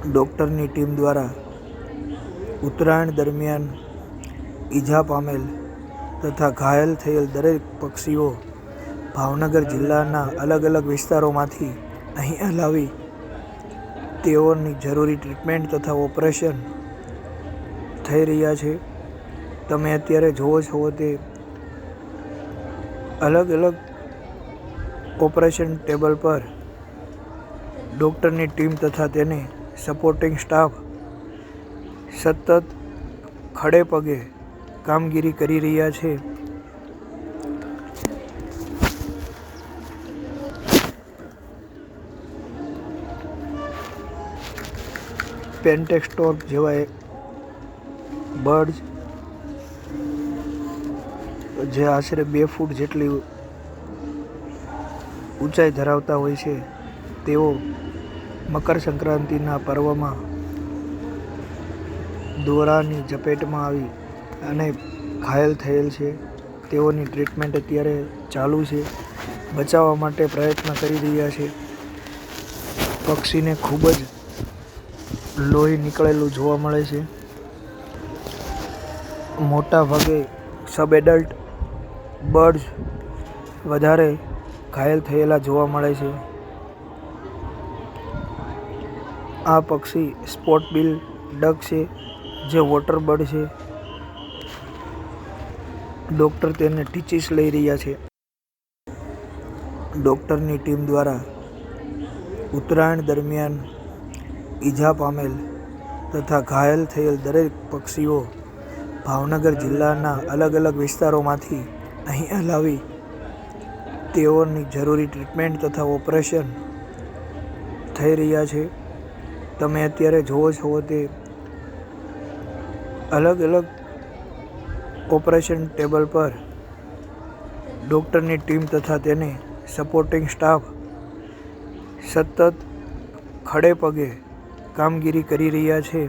ડૉક્ટરની ટીમ દ્વારા ઉત્તરાયણ દરમિયાન ઈજા પામેલ તથા ઘાયલ થયેલ દરેક પક્ષીઓ ભાવનગર જિલ્લાના અલગ અલગ વિસ્તારોમાંથી અહીંયા લાવી તેઓની જરૂરી ટ્રીટમેન્ટ તથા ઓપરેશન થઈ રહ્યા છે. તમે અત્યારે જુઓ છો તે અલગ અલગ ઓપરેશન ટેબલ પર ડૉક્ટરની ટીમ તથા તેને સપોર્ટિંગ સ્ટાફ સતત ખડે પગે કામગીરી કરી રહ્યા છે. પેન્ટેક્સ્ટોક જેવા બર્ડ્સ, જે આશરે બે ફૂટ જેટલી ઊંચાઈ ધરાવતા હોય છે, તેઓ મકર સંક્રાંતિના પર્વમાં દોરાની ઝપેટમાં આવી અને ઘાયલ થયેલ છે. તેઓની ટ્રીટમેન્ટ અત્યારે ચાલુ છે. બચાવવા માટે પ્રયત્ન કરી રહ્યા છે. પક્ષીને ખૂબ જ લોહી નીકળેલું જોવા મળે છે. મોટા ભાગે સબ એડલ્ટ બર્ડ્સ વધારે ઘાયલ થયેલા જોવા મળે છે. આ પક્ષી સ્પોટ બિલ ડક છે, જે વોટર બર્ડ છે. ડૉક્ટર તેને ટીચીસ લઈ રહ્યા છે. ડૉક્ટરની ટીમ દ્વારા ઉત્તરાયણ દરમિયાન ઈજા પામેલ તથા ઘાયલ થયેલ દરેક પક્ષીઓ ભાવનગર જિલ્લાના અલગ અલગ વિસ્તારોમાંથી અહીંયા લાવી તેઓની જરૂરી ટ્રીટમેન્ટ તથા ઓપરેશન થઈ રહ્યા છે. તમે અત્યારે જુઓ છો તે અલગ અલગ ઓપરેશન ટેબલ પર ડૉક્ટરની ટીમ તથા તેને સપોર્ટિંગ સ્ટાફ સતત ખડે પગે કામગીરી કરી રહ્યા છે.